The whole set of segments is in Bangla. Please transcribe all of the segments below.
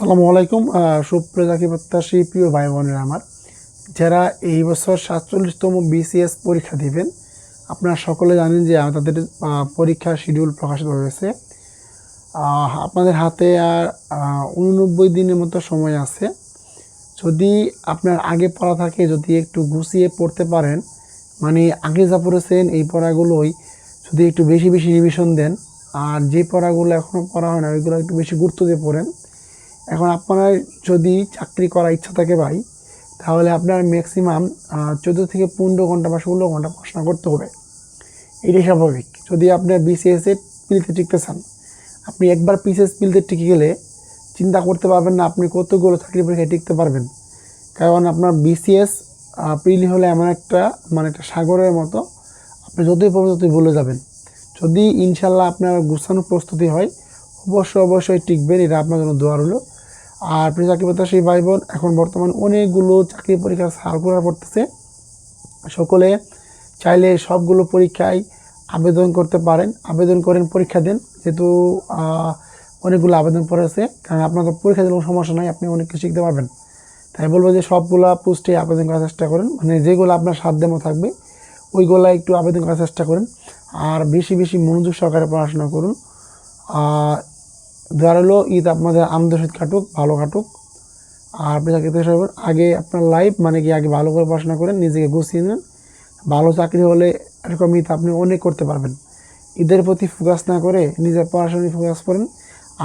আসসালামু আলাইকুম সুপ্রিয় প্রত্যাশী, প্রিয় ভাই বোনেরা আমার। যারা এই বছর সাতচল্লিশতম বিসিএস পরীক্ষা দিবেন, আপনারা সকলে জানেন যে তাদের পরীক্ষার শিডিউল প্রকাশিত হয়েছে। আপনাদের হাতে আর উননব্বই দিনের মতো সময় আছে। যদি আপনার আগে পড়া থাকে, যদি একটু গুছিয়ে পড়তে পারেন মানে আগে যা পড়েছেন, এই পড়াগুলোই যদি একটু বেশি বেশি রিভিশন দেন, আর যে পড়াগুলো এখনও পড়া হয় না, ওইগুলো একটু বেশি গুরুত্ব দিয়ে পড়েন এখন আপনার যদি চাকরি করার ইচ্ছা থাকে ভাই, তাহলে আপনার ম্যাক্সিমাম চোদ্দ থেকে পনেরো ঘণ্টা বা ষোলো ঘণ্টা পড়াশোনা করতে হবে। এটাই স্বাভাবিক। যদি আপনার বিসিএসে পিলতে টিকতে চান, আপনি একবার পিসিএস পিলিতে টিকে গেলে চিন্তা করতে পারবেন না আপনি কতগুলো চাকরি পরীক্ষায় টিকতে পারবেন। কারণ আপনার বিসিএস প্রিলি হলে এমন একটা মানে একটা সাগরের মতো, আপনি যতই পড়বেন ততই ভুলে যাবেন। যদি ইনশাল্লাহ আপনার গুছানো প্রস্তুতি হয়, অবশ্যই অবশ্যই টিকবেন, এটা আপনার জন্য দোয়ার হলো আর প্রিয় চাকরি প্রত্যাশী ভাই বোন এখন বর্তমান অনেকগুলো চাকরি পরীক্ষার সার্কুলার পড়তেছে সকলে চাইলে সবগুলো পরীক্ষায় আবেদন করতে পারেন। আবেদন করেন, পরীক্ষা দেন। যেহেতু অনেকগুলো আবেদন পড়েছে, কারণ আপনার তো পরীক্ষা দিলেও সমস্যা নাই, আপনি অনেক কিছু শিখতে পারবেন। তাই বলব যে সবগুলা পোস্টে আবেদন করার চেষ্টা করেন। মানে যেগুলো আপনার সাধ্যমো থাকবে, ওইগুলো একটু আবেদন করার চেষ্টা করেন। আর বেশি বেশি মনোযোগ সহকারে পড়াশোনা করুন। হলো ঈদ আপনাদের আনন্দ সহিত কাটুক, ভালো কাটুক। আর আপনি চাকরি পেশা হবেন আগে আপনার লাইফ মানে কি? আগে ভালো করে পড়াশোনা করেন, নিজেকে গুছিয়ে নেন। ভালো চাকরি হলে এরকম ঈদ আপনি অনেক করতে পারবেন। ঈদের প্রতি ফোকাস না করে নিজের পড়াশোনায় ফোকাস করেন,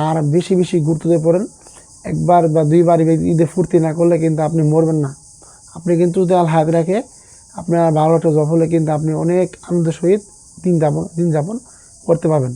আর বেশি বেশি গুরুত্ব দিয়ে পড়েন। একবার বা দুইবার ঈদে ফুর্তি না করলে কিন্তু আপনি মরবেন না। আপনি কিন্তু যদি আল হায়াত রাখে, আপনার ভালো একটা জব হলে কিন্তু আপনি অনেক আনন্দের সহিত দিন যাপন দিন যাপন করতে পারবেন।